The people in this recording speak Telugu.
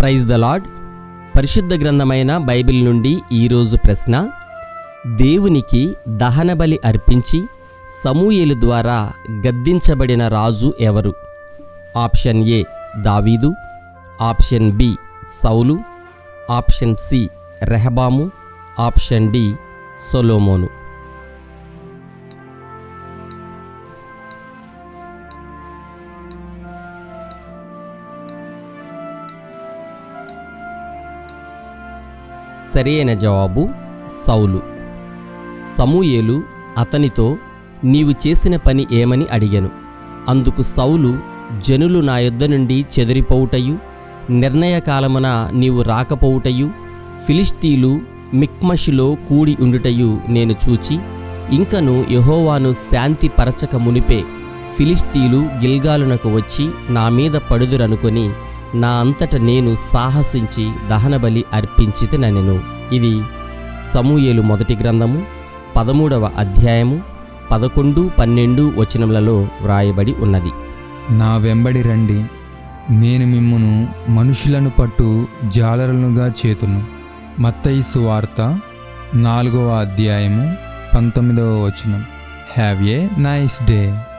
ప్రైజ్ ద లాడ్ పరిశుద్ధ గ్రంథమైన బైబిల్ నుండి ఈరోజు ప్రశ్న. దేవునికి దహనబలి అర్పించి సమూయేలు ద్వారా గద్దించబడిన రాజు ఎవరు? ఆప్షన్ ఏ దావీదు. ఆప్షన్ బి సౌలు. ఆప్షన్ సి రెహబాము. ఆప్షన్ డి సొలోమోను. సరైన జవాబు సౌలు. సమూయేలు అతనితో నీవు చేసిన పని ఏమని అడిగాను? అందుకు సౌలు జనులు నా యొద్ద నుండి చెదిరిపోవుటయు నిర్ణయకాలమున నీవు రాకపోవుటయు ఫిలిస్తీలు మిక్మషులో కూడి ఉండుటయు నేను చూచి ఇంకను యహోవాను శాంతిపరచక మునిపే ఫిలిస్తీలు గిల్గాలునకు వచ్చి నా మీద పడుదురనుకొని నా అంతట నేను సాహసించి దహనబలి అర్పించితినెను ఇది సమూయేలు మొదటి గ్రంథము పదమూడవ అధ్యాయము పదకొండు పన్నెండు వచనములలో వ్రాయబడి ఉన్నది. నా వెంబడి రండి నేను మిమ్మును మనుషులను పట్టు జాలరులుగా చేతును. మత్తయి సువార్త నాలుగవ అధ్యాయము పంతొమ్మిదవ వచనం. Have a nice day.